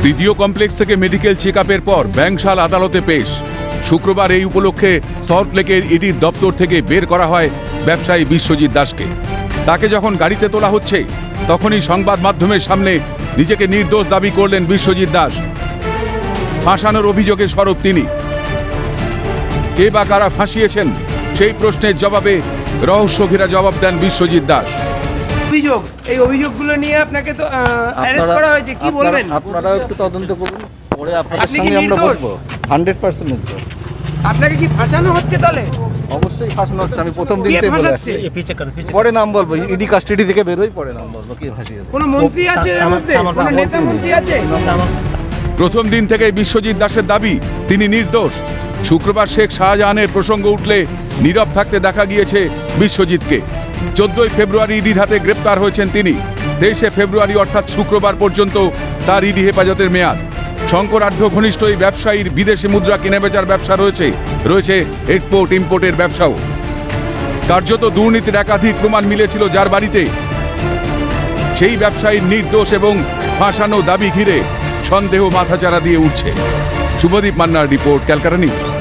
সিডিও complex থেকে medical check পর ব্যাংশাল আদালতে পেশ। শুক্রবার এই উপলক্ষে সল্টলেকের ইডির দপ্তর থেকে বের করা হয় ব্যবসায়ী বিশ্বজিৎ দাসকে। তাকে যখন গাড়িতে তোলা হচ্ছে, তখনই সংবাদ মাধ্যমের সামনে নিজেকে নির্দোষ দাবি করলেন বিশ্বজিৎ দাস। ফাঁসানোর অভিযোগে সরব তিনি। কে বা কারা ফাঁসিয়েছেন সেই প্রশ্নের জবাবে রহস্যঘেরা জবাব দেন বিশ্বজিৎ দাস। অভিযোগ? এই অভিযোগগুলো নিয়ে আপনাকে তো অ্যারেস্ট করা হয়েছে কি বলবেন? আপনারা একটু তদন্ত করুন পরে আপনাদের সঙ্গে আমরা বসবো। হান্ড্রেড পার্সেন্ট নির্দোষ। আপনাকে কি ফাঁসানো হচ্ছে তাহলে? অবশ্যই ফাঁসানো হচ্ছে আমি প্রথম দিন থেকে বলে আসছি। পরে নাম বলব ইডি কাস্টাডি থেকে বেরোই পরে নাম বলব কি ফাঁসিয়েছে কোনো মন্ত্রী আছে এর মধ্যে? কোনো নেতা মন্ত্রী আছে? প্রথম দিন থেকে বিশ্বজিৎ দাসের দাবি তিনি নির্দোষ। শুক্রবার শেখ শাহজাহানের প্রসঙ্গ উঠলে নীরব থাকতে দেখা গিয়েছে বিশ্বজিৎকে। চোদ্দই ফেব্রুয়ারি ইডির হাতে গ্রেপ্তার হয়েছেন তিনি। তেইশে ফেব্রুয়ারি অর্থাৎ শুক্রবার পর্যন্ত তার ইডি হেফাজতের মেয়াদ। শঙ্করাঢ্য ঘনিষ্ঠ এই ব্যবসায়ীর বিদেশি মুদ্রা কিনে বেচার ব্যবসা রয়েছে। রয়েছে এক্সপোর্ট ইম্পোর্টের ব্যবসাও। কার্যত দুর্নীতির একাধিক প্রমাণ মিলেছিল যার বাড়িতে। সেই ব্যবসায়ীর নির্দোষ এবং ফাঁসানো দাবি ঘিরে সন্দেহ মাথাচাড়া দিয়ে উঠছে। শুভদীপ মান্নার রিপোর্ট, ক্যালকাটা নিউজ।